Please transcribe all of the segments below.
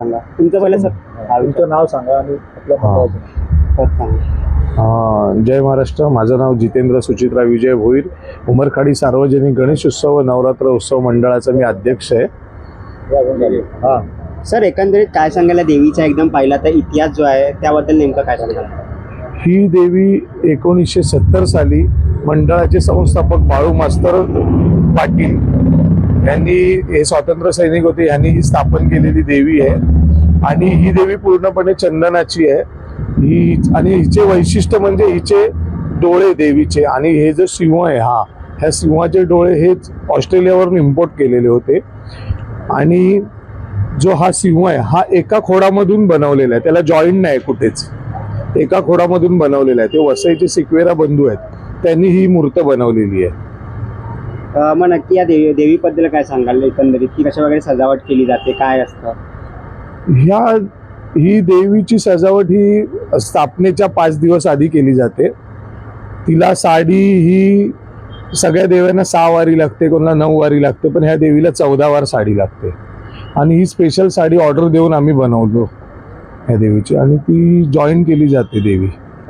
सांगा. तुमचं पहिलं सर. तुमचं नाव सांगा आणि आपलं हा. सांगा. जय महाराष्ट्र. माझं नाव जितेंद्र सुचित्रा विजय भोईर. उमरखाडी सार्वजनिक गणेश उत्सव व नवरात्र उत्सव मंडळाचा मी अध्यक्ष आहे. हा. सर एकंदरीत काय सांगायला देवीचा एकदम पहिला तर इतिहास जो आहे त्याबद्दल नेमकं काय सांगाल? ही देवी एकोणीसशे सत्तर साली मंडळाचे संस्थापक बाळू मास्तर पाटील यांनी हे स्वातंत्र्य सैनिक होते यांनी ही स्थापन केलेली देवी आहे. आणि ही देवी पूर्णपणे चंदनाची आहे. ही आणि हिचे वैशिष्ट्य म्हणजे हिचे डोळे देवीचे. आणि हे जो सिंह आहे हा ह्या सिंहाचे डोळे हेच ऑस्ट्रेलियावरून इम्पोर्ट केलेले होते. आणि जो हा सिंह आहे हा एका खोडामधून बनवलेला आहे. त्याला जॉईंट नाही कुठेच. एका खोडामधून बनवलेला आहे. ते वसईचे सिक्वेरा बंधू आहेत. त्यांनी ही मूर्त बनवलेली आहे. मग नक्की या देवी देवीबद्दल काय सांगाल? एकंदरीत की कशा वगैरे सजावट केली जाते? काय असतं? ह्या ही देवीची सजावट ही स्थापनेच्या पाच दिवस आधी केली जाते. तिला साडी ही सगळ्या देवांना सहा वारी लागते कोणाला नऊ वारी लागते पण ह्या देवीला चौदा वार साडी लागते. आणि ही स्पेशल साडी ऑर्डर देऊन आम्ही बनवलो ह्या देवीची. आणि ती जॉईन केली जाते देवी.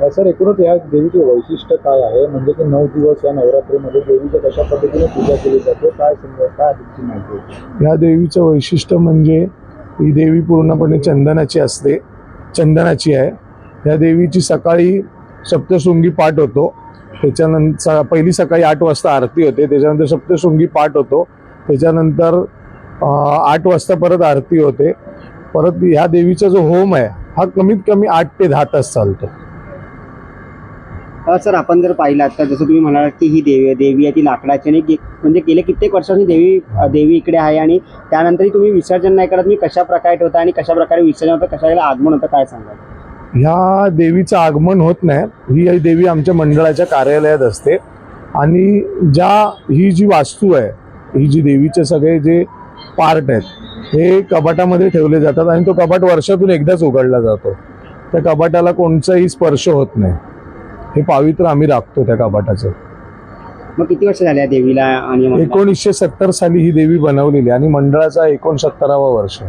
सर एकूणच या देवीचे वैशिष्ट्य काय आहे? म्हणजे की नऊ दिवस या नवरात्रीमध्ये देवीच्या कशा पद्धतीने पूजा केली जाते? काय समजा काय तुमची माहिती या देवीचं वैशिष्ट्य म्हणजे ही देवी पूर्णपणे चंदनाची असते. चंदनाची आहे. या देवीची सकाळी सप्तशृंगी पाठ होतो. त्याच्यानंतर पहिली सकाळी आठ वाजता आरती होते. त्याच्यानंतर सप्तशृंगी पाठ होतो. त्याच्यानंतर आठ वाजता परत आरती होते. परत ह्या देवीचा जो होम आहे हा कमीत कमी आठ ते दहा तास चालतो. सर आपण जर पाहिलात तर जसं तुम्ही म्हणालात की ही देवी देवी आहे ती लाकडाची आणि म्हणजे गेले कित्येक वर्षांनी देवी देवी इकडे आहे आणि त्यानंतरही तुम्ही विसर्जन नाही करत मी कशा प्रकारे ठेवता आणि कशा प्रकारे विसर्जन होतं कशा आगमन होतं काय सांगा ह्या देवीचं आगमन होत नाही. ही देवी आमच्या मंडळाच्या कार्यालयात असते. आणि ज्या ही जी वास्तू आहे ही जी देवीचे सगळे जे पार्ट आहेत हे कपाटामध्ये ठेवले जातात आणि तो कपाट वर्षातून एकदाच उघडला जातो. त्या कपाटाला कोणचाही स्पर्श होत नाही. हे पावित्र आम्ही राखतो त्या कपाटाचं. मग किती वर्ष झाले या देवीला आणि मंडळाला? एकोणीसशे सत्तर साली ही देवी बनवलेली आणि मंडळाचा एकोणसत्तरावा वर्ष.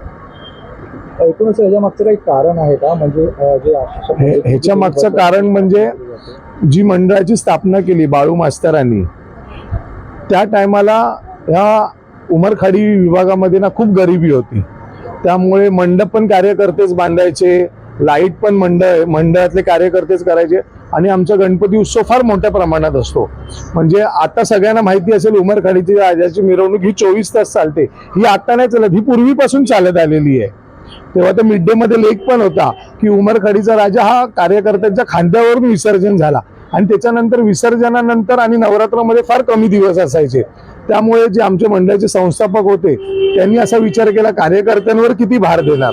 एकूणच याच्या मागचं काही कारण आहे का? म्हणजे अ, जे हे- ह्याच्या मागचं कारण म्हणजे जी मंडळाची स्थापना केली बाळू मास्तरांनी त्या टायमाला ह्या उमरखाडी विभागामध्ये ना खूप गरिबी होती. त्यामुळे मंडप पण कार्यकर्तेच बांधायचे लाइट पण मंडळ मंडळातले कार्यकर्तेच करायचे. आणि आमचा गणपती उत्सव फार मोठ्या प्रमाणात असतो. म्हणजे आता सगळ्यांना माहिती असेल उमरखाडीची राजाची मिरवणूक ही चोवीस तास चालते. ही आता नाही चालत ही पूर्वीपासून चालत आलेली आहे. तेव्हा तर मिड डे मध्ये लेख पण होता की उमरखाडीचा राजा हा कार्यकर्त्यांच्या खांद्यावरून विसर्जन झाला. आणि त्याच्यानंतर विसर्जनानंतर आणि नवरात्रामध्ये फार कमी दिवस असायचे. त्यामुळे जे आमचे मंडळाचे संस्थापक होते त्यांनी असा विचार केला कार्यकर्त्यांवर किती भार देणार?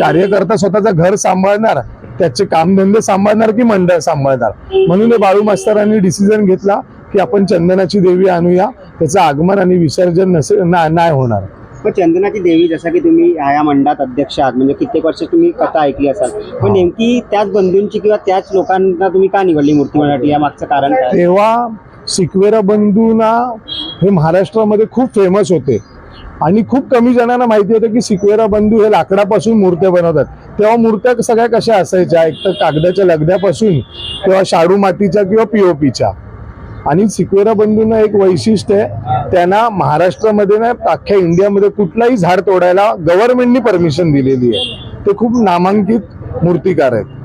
कार्यकर्ता स्वतःचं घर सांभाळणार? त्याचे कामधंदे सांभाळणार की मंडळ सांभाळणार? म्हणून बाळू मास्तरांनी डिसिजन घेतला की आपण चंदनाची देवी आणूया त्याचं आगमन आणि विसर्जन नसे ना- नाही होणार. मग चंदनाची देवी जसं की तुम्ही ह्या मंडळात अध्यक्ष आहात म्हणजे कित्येक वर्ष तुम्ही कथा ऐकली असाल. पण नेमकी त्याच बंधूंची किंवा त्याच लोकांना तुम्ही का निवडली मूर्ती बनवण्यासाठी या मागचं कारण तेव्हा सिक्वेरा बंधूना हे महाराष्ट्रामध्ये खूप फेमस होते. आणि खूप कमी जणांना माहिती होतं की सिक्वेरा बंधू हे लाकडापासून मूर्त्या बनवतात. तेव्हा मूर्त्या सगळ्या कशा असायच्या? एक तर कागदाच्या लगद्यापासून किंवा शाडू मातीच्या किंवा पीओपीच्या आणि सिक्वेरा बंधूंना एक वैशिष्ट्य आहे त्यांना महाराष्ट्रामध्ये ना अख्ख्या इंडियामध्ये कुठलाही झाड तोडायला गव्हर्नमेंटनी परमिशन दिलेली आहे. ते खूप नामांकित मूर्तिकार आहेत.